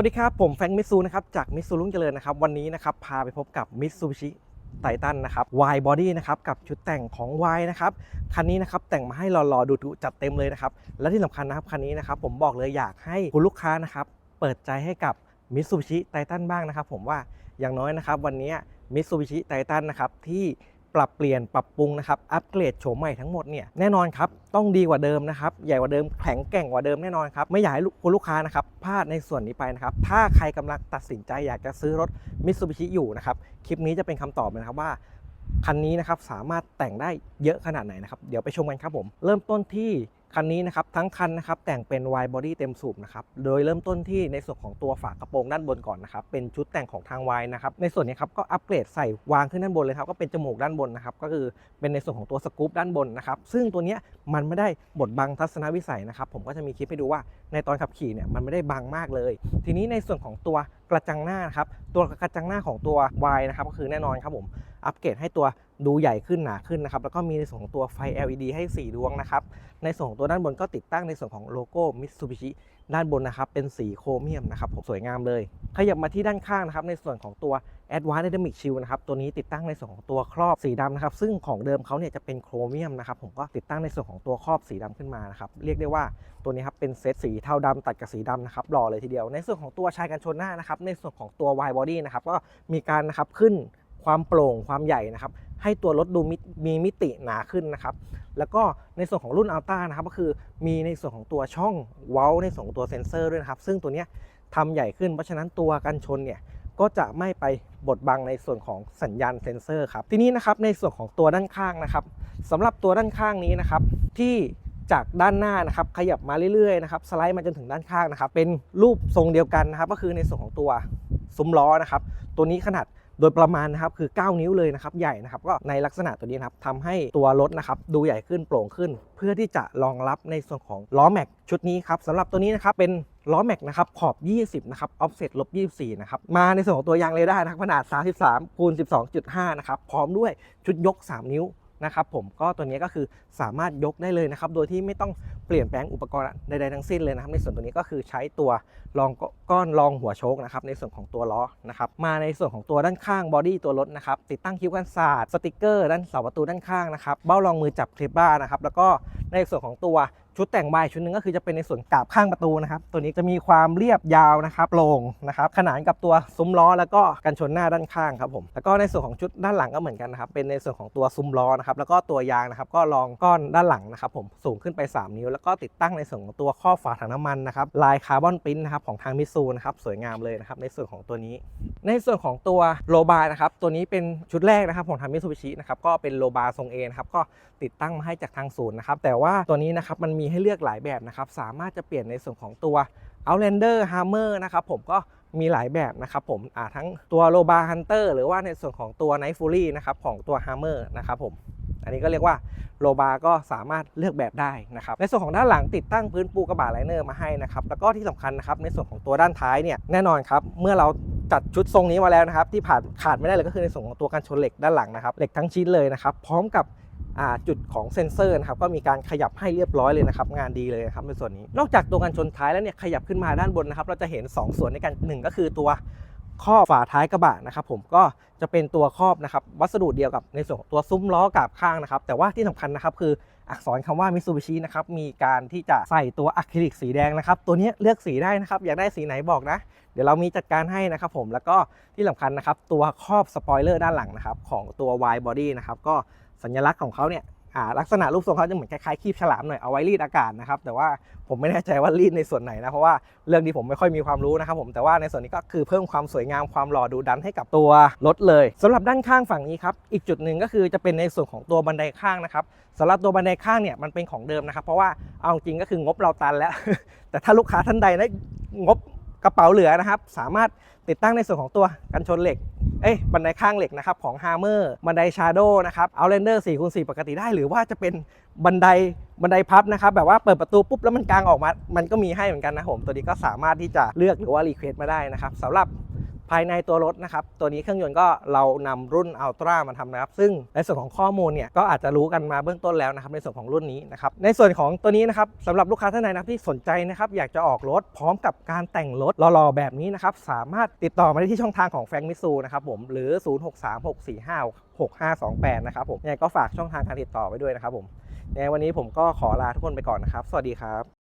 วัสดีครับ ผมแฟงมิซูนะครับจากมิซูลุงเจริญนะครับ วันนี้นะครับ พาไปพบกับมิซูบิชิไททันนะครับ Y Body นะครับกับชุดแต่งของ Y นะครับคันนี้นะครับแต่งมาให้หล่อๆดูดุจัดเต็มเลยนะครับ และที่สำคัญนะครับคันนี้นะครับผมบอกเลยอยากให้คุณลูกค้านะครับเปิดใจให้กับมิซูบิชิไททันบ้างนะครับ ผมว่าอย่างน้อยนะครับ วันนี้มิซูบิชิไททันนะครับที่ ปรับเปลี่ยนปรับปรุงนะครับอัปเกรดโฉมใหม่ทั้งหมดเนี่ยแน่นอนครับต้องดีกว่าเดิมนะครับใหญ่กว่าเดิมแข็งแกร่งกว่าเดิมแน่นอนครับไม่อยากให้คุณลูกค้านะครับพลาดในส่วนนี้ไปนะครับถ้าใครกำลังตัดสินใจอยากจะซื้อรถมิตซูบิชิอยู่นะครับคลิปนี้จะเป็นคำตอบนะครับว่าคันนี้นะครับสามารถแต่งได้เยอะขนาดไหนนะครับเดี๋ยวไปชมกันครับผม เริ่มต้นที่ คันนี้นะครับทั้งคันนะครับแต่งเป็น wide body เต็มสูบนะครับโดยเริ่มต้นที่ในส่วนของตัวฝากระโปรงด้านบนก่อนนะครับเป็นชุดแต่งของทาง Y นะครับในส่วนนี้ครับก็อัปเกรดใส่วางขึ้นด้านบนเลยครับก็เป็นจมูกด้านบนนะครับก็คือเป็นในส่วนของตัวสกู๊ปด้านบนนะครับซึ่งตัวนี้มันไม่ได้บดบังทัศนวิสัยนะครับผมก็จะมีคลิปให้ดูว่าในตอนขับขี่เนี่ยมันไม่ได้บังมากเลย ทีนี้ในส่วนของตัวกระจังหน้านะครับตัวกระจังหน้าของตัว Y นะครับก็คือแน่นอนครับผม อัปเกรดให้ตัวดูใหญ่ขึ้นหนาขึ้นนะครับ แล้วก็มีในส่วนของตัวไฟ LED ให้ 4 ดวงนะครับ ในส่วนของตัวด้านบนก็ติดตั้งในส่วนของโลโก้ Mitsubishi ด้านบนนะครับเป็นสีโครเมียมนะครับผมสวยงามเลยขยับมาที่ด้านข้างนะครับในส่วนของตัว Advanced Dynamic Shield นะครับตัวนี้ติดตั้งในส่วนของตัวครอบสีดำนะครับซึ่งของเดิมเขาเนี่ยจะเป็นโครเมียมนะครับผมก็ติดตั้งในส่วนของตัวครอบสีดำขึ้นมานะครับเรียกได้ว่าตัวนี้ครับเป็นเซตสีเทาดำตัดกับสีดำนะครับหล่อเลยทีเดียว ในส่วนของตัวชายกันชนหน้านะครับในส่วนของตัว Y body นะครับก็มีการนะครับขึ้น ความโปร่งความใหญ่นะครับ ให้ตัวรถดูมีมิติหนาขึ้นนะครับ แล้วก็ในส่วนของรุ่นอัลต้านะครับ ก็คือมีในส่วนของตัวช่องเว้าในส่วนของตัวเซ็นเซอร์ด้วยนะครับ ซึ่งตัวนี้ทำใหญ่ขึ้น เพราะฉะนั้นตัวกันชนเนี่ยก็จะไม่ไปบดบังในส่วนของสัญญาณเซ็นเซอร์ครับ ทีนี้นะครับในส่วนของตัวด้านข้างนะครับสำหรับตัวด้านข้างนี้นะครับ ที่จากด้านหน้านะครับ ขยับมาเรื่อยๆนะครับสไลด์มาจนถึงด้านข้างนะครับ เป็นรูปทรงเดียวกันนะครับ ก็คือในส่วนของตัวซุ้มล้อนะครับ ตัวนี้ขนาด โดยประมาณนะครับคือ 9 นิ้วเลยนะครับใหญ่นะครับก็ในลักษณะตัวนี้นะครับทำให้ตัวรถนะครับดูใหญ่ขึ้นโปร่งขึ้น เพื่อที่จะรองรับในส่วนของล้อแม็กชุดนี้ครับสำหรับตัวนี้นะครับเป็นล้อแม็กนะครับขอบ 20 นะครับออฟเซ็ตลบ 24 นะครับ มาในส่วนของตัวยางเรดาร์นะครับขนาด 33คูณ12.5 นะครับ พร้อมด้วยชุดยก 3 นิ้ว นะครับผมก็ตัวนี้ก็คือสามารถยกได้เลยนะครับโดยที่ไม่ต้องเปลี่ยนแปลงอุปกรณ์ใดๆทั้งสิ้นเลยนะครับ ในส่วนตัวนี้ก็คือใช้ตัวรองก้อนรองหัวโชคนะครับในส่วนของตัวล้อนะครับมาในส่วนของตัวด้านข้างบอดี้ตัวรถนะครับติดตั้งคิ้วกันศาสตร์สติกเกอร์ด้านเสาประตูด้านข้างนะครับเบ้ารองมือจับคลิปบ้านะครับแล้วก็ในส่วนของตัว ชุดแต่งใบชุดหนึ่งก็คือจะเป็นในส่วนกาบข้างประตูนะครับ ตัวนี้จะมีความเรียบยาวนะครับโปร่งนะครับขนานกับตัวซุ้มล้อ แล้วก็กันชนหน้าด้านข้างครับผมแล้วก็ในส่วนของชุดด้านหลังก็เหมือนกันนะครับเป็นในส่วนของตัวซุ้มล้อนะครับแล้วก็ตัวยางนะครับก็รองก้อนด้านหลังนะครับผมสูงขึ้นไป 3 นิ้ว แล้วก็ติดตั้งในส่วนของตัวข้อฝาถังน้ำมันนะครับลายคาร์บอนปรินนะครับของทางมิซูนะครับสวยงามเลยนะครับในส่วนของตัวนี้ ในส่วนของตัวโลบาร์นะครับตัวนี้เป็นชุดแรกนะครับของทางมิซูบิชินะครับก็เป็นโลบาร์ทรงเอนะครับก็ติดตั้งมาให้จากทางศูนย์นะครับแต่ว่าตัวนี้นะครับมันมีให้เลือกหลายแบบนะครับ สามารถจะเปลี่ยนในส่วนของตัว Outlander Hammer นะครับผมก็มีหลายแบบนะครับผมทั้งตัวโลบาฮันเตอร์หรือว่าในส่วนของตัว Night Fury นะครับของตัว Hammer นะครับผมอันนี้ก็เรียกว่าโลบาก็สามารถเลือกแบบได้นะครับ ในส่วนของด้านหลังติดตั้งพื้นปูกระบะไลเนอร์มาให้นะครับ แล้วก็ที่สำคัญนะครับในส่วนของตัวด้านท้ายเนี่ยแน่นอนครับ เมื่อเราจัดชุดทรงนี้มาแล้วนะครับ ที่ผ่านขาดไม่ได้เลยก็คือในส่วนของตัวกันชนเหล็กด้านหลังนะครับ เหล็กทั้งชิ้นเลยนะครับ พร้อมกับ จุดของเซ็นเซอร์นะครับก็มีการขยับให้เรียบร้อยเลยนะครับงานดีเลยนะครับในส่วนนี้ นอกจากตัวกันชนท้ายแล้วเนี่ยขยับขึ้นมาด้านบนนะครับเราจะเห็น 2 ส่วนในกันหนึ่งก็คือตัวครอบฝาท้ายกระบะนะครับผมก็จะเป็นตัวครอบนะครับวัสดุเดียวกับในส่วนตัวซุ้มล้อกาบข้างนะครับแต่ว่าที่สำคัญนะครับคืออักษรคำว่ามิ t ูบิชินะครับมีการที่จะใส่ตัวอะคริลิกสีแดงนะครับตัวนี้เลือกสีได้นะครับอยากได้สีไหนบอกนะ เดี๋ยวเรามีจัดการให้นะครับผมแล้วก็ที่สำคัญนะครับตัวครอบสปอยเลอร์ด้านหลังนะครับของตัว Y body นะครับก็ สัญลักษณ์ของเขาเนี่ยลักษณะรูปทรงเขาจะเหมือนคล้ายๆคีบฉลามหน่อยเอาไว้รีดอากาศนะครับแต่ว่าผมไม่แน่ใจว่ารีดในส่วนไหนนะเพราะว่าเรื่องนี้ผมไม่ค่อยมีความรู้นะครับผมแต่ว่าในส่วนนี้ก็คือเพิ่มความสวยงามความหล่อดูดันให้กับตัวรถเลยสำหรับด้านข้างฝั่งนี้ครับอีกจุดหนึ่งก็คือจะเป็นในส่วนของตัวบันไดข้างนะครับสำหรับตัวบันไดข้างเนี่ยมันเป็นของเดิมนะครับ เพราะว่าเอาจริงก็คืองบเราตันแล้ว แต่ถ้าลูกค้าท่านใดได้งบกระเป๋าเหลือนะครับ สามารถติดตั้งในส่วนของตัวกันชนเหล็ก เอ้ยบันไดข้างเหล็กนะครับของ Hammer บันได Shadow นะครับ Outlander 4คูณ4ปกติได้ หรือว่าจะเป็นบันไดบันไดพับนะครับแบบว่าเปิดประตูปุ๊บแล้วมันกางออกมา มันก็มีให้เหมือนกันนะผมตัวนี้ก็สามารถที่จะเลือกหรือว่ารีเควสมาได้นะครับสำหรับ ภายในตัวรถนะครับ ตัวนี้เครื่องยนต์ก็เรานำรุ่น Ultra มาทำนะครับ ซึ่งในส่วนของข้อมูลเนี่ยก็อาจจะรู้กันมาเบื้องต้นแล้วนะครับในส่วนของรุ่นนี้นะครับ ในส่วนของตัวนี้นะครับสำหรับลูกค้าท่านใดนะที่สนใจนะครับอยากจะออกรถพร้อมกับการแต่งรถหล่อๆแบบนี้นะครับสามารถติดต่อมาได้ที่ช่องทางของแฟงมิซูนะครับผมหรือ 0636456528 นะครับผมยังไงก็ฝากช่องทางการติดต่อไว้ด้วยนะครับผมยังไงวันนี้ผมก็ขอลาทุกคนไปก่อนนะครับ สวัสดีครับ